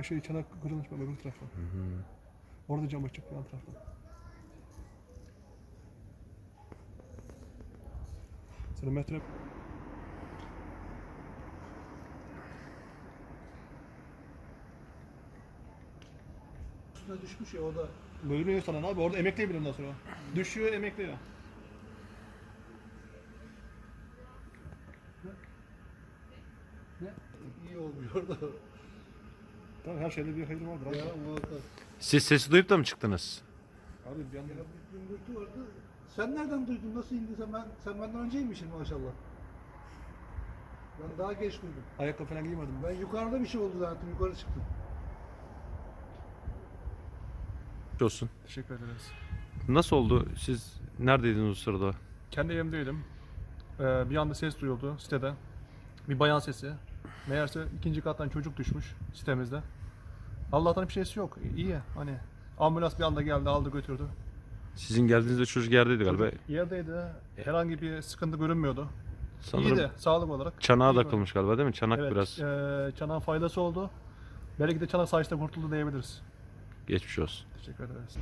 Şey çanak kırılmış bak öbür taraftan. Orada cam açık yan taraftan. Senin metre Üstüne düşmüş ya o da. bölünüyor sana abi. Orada emekliyor bir ondan sonra. Düşüyor emekliyor. iyi olmuyor da. Tamam her şeyde bir hayır vardır abi. Ya muhakkak. Siz sesi duyup da mı çıktınız? Abi bir anda bir gümbürtü vardı. Sen nereden duydun? Nasıl indi sen? Ben, sen benden önceymişsin maşallah. Ben daha geç duydum. ayakkabı falan giymedim. Ben yukarıda bir şey oldu zaten. Yukarı çıktım. Olsun. Teşekkür ederiz. Nasıl oldu? Siz neredeydiniz o sırada? Kendi evimdeydim. Ee, bir anda ses duyuldu sitede. Bir bayan sesi. Meğerse ikinci kattan çocuk düşmüş sitemizde. Allah'tan bir şeysi yok. İyi hani. Ambulans bir anda geldi aldı götürdü. Sizin geldiğinizde çocuk yerdeydi galiba. Yerdeydi. Herhangi bir sıkıntı görünmüyordu. Sanırım İyiydi sağlık olarak. çanağa İyi takılmış galiba değil mi? Çanak Evet, biraz e, çanağın faydası oldu. Belki de çanak sayesinde kurtuldu diyebiliriz. geçmiş olsun. Teşekkür ederiz.